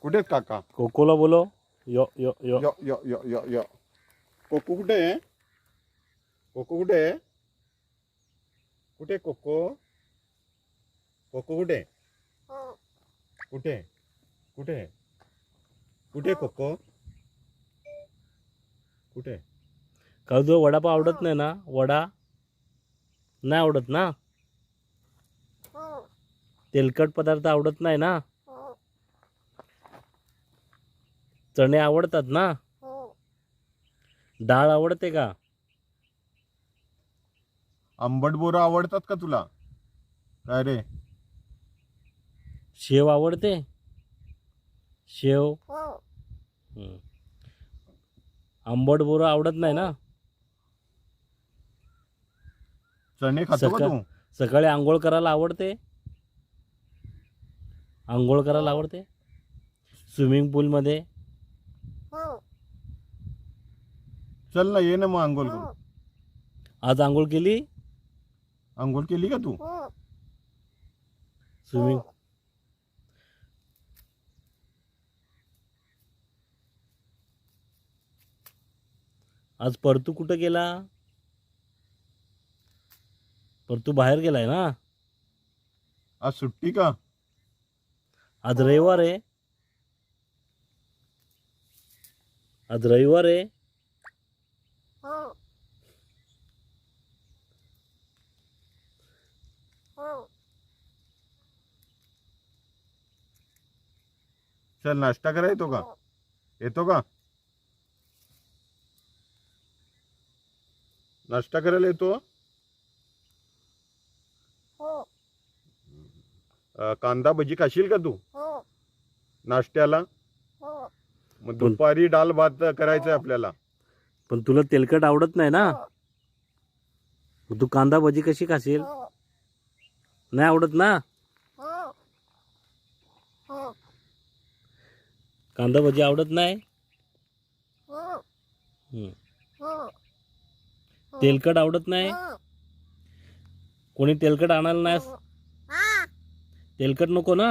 कुठे आहेत काका? कोकोला बोलो. यो यो यो. य य य य य. कोको कुठे आहे? कोको कुठे आहे? कुठे आहे कोको? कोको कुठे आहे? कुठे आहे? कुठे आहे? कुठे आहे कोको? कुठे आहे? का तुला वडापाव आवडत नाही ना? वडा? नाही आवडत ना? तेलकट पदार्थ आवडत नाही ना? चणे आवडतात ना? डाळ आवडते का? आंबट बोरं आवडतात का तुला? काय रे? शेव आवडते? शेव? हम्म. आंबट बोरं आवडत नाही ना? चणे खातो का सका- तू? सकाळी आंघोळ करायला आवडते? आंघोळ करायला आवडते? स्विमिंग पूलमध्ये? चल ना ये ना मग आंघोळ करू आज आंघोळ केली? आंघोळ केली का तू? स्विमिंग? आज परतू कुठं गेला? परतू बाहेर गेलाय ना? आज सुट्टी का? आज रविवार आहे. आज रविवार आहे. चल नाश्ता करा येतो का? येतो का? नाश्ता करायला येतो? अं, कांदा भजी खाशील का तू? नाश्त्याला? मग दुपारी डाल भात करायचंय आपल्याला. पण तुला तेलकट आवडत नाही ना? मग तू कांदा भजी कशी खाशील? नाही आवडत ना? कांदा भजी आवडत नाही? हम्म. तेलकट आवडत नाही? कोणी तेलकट आणायला नाही? तेलकट नको ना?